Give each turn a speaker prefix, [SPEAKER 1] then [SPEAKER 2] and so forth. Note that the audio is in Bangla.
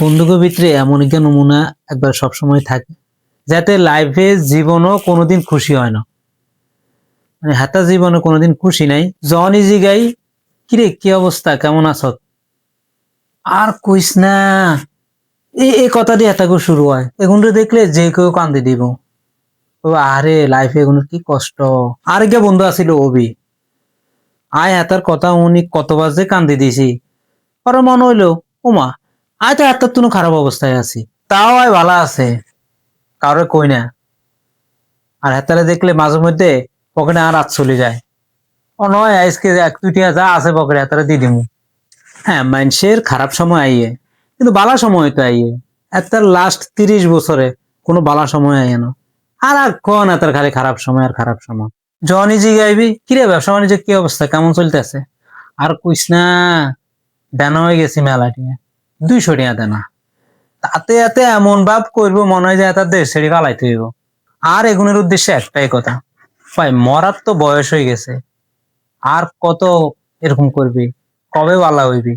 [SPEAKER 1] বন্ধুকের ভিতরে এমন একটা নমুনা একবার সবসময় থাকে, যাতে লাইফে জীবনও কোনোদিন খুশি হয় না। মানে হাতা জীবনে কোনোদিন খুশি নাই। জন ইজি গাই কিরে, কি অবস্থা? কেমন আছো? আর কইস না। এই কথা দিয়ে এটাকে শুরু হয়। এগুলো দেখলে যে কেউ কান্দি দিব। আরে লাইফে এগুলো কি কষ্ট। আর কে বন্ধু আছিল অবি আয় হাতার কথা উনি কতবার যে কান্দি দিছি ওর মনে হইল, ওমা আয় তো হাতার তুনো খারাপ অবস্থায় আছি। তাও আয় ভালো আছে। কারও কই না। আর হাতারে দেখলে মাঝে মধ্যে পকেটে আর রাত চলে যায়। ও নয় আজকে এক দুটিয়া যা আছে পকেটে হাতারে দিয়ে দিমু। হ্যাঁ মানুষের খারাপ সময় আইয়ে। কিন্তু বালা সময় তো আইয়ে। এতার লাস্ট তিরিশ বছরে কোনো বালা সময় আইয়ে না। আর আর কোন এতার খালি খারাপ সময় আর খারাপ সময়। জনি গাইবি, কিরে ব্যবসা বাণিজ্য কি অবস্থা? কেমন চলতেছে? আর কইস না দেনা হয়ে গেছি মেলাটিয়া। দুইশো টাকা দেনা তাতে এতে এমন ভাব করব, মনে হয় যে তার দেশ ছেড়ে পালাইতে হইব। আর এগুনের উদ্দেশ্যে একটাই কথা, ভাই, মরার তো বয়স হয়ে গেছে। আর কত এরকম করবি? কবে বালা হইবি?